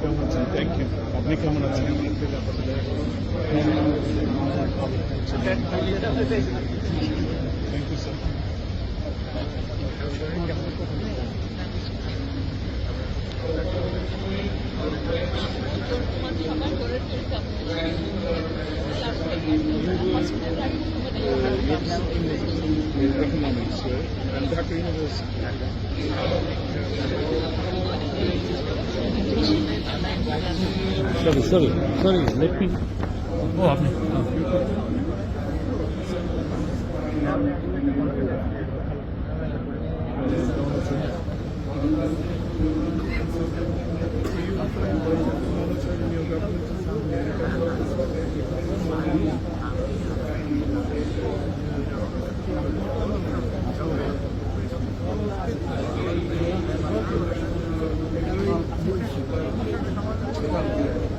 Thank you. Public Thank you, sir. Economics, yeah. and that university. Sorry, sorry, sorry. Let me. Oh, आपने.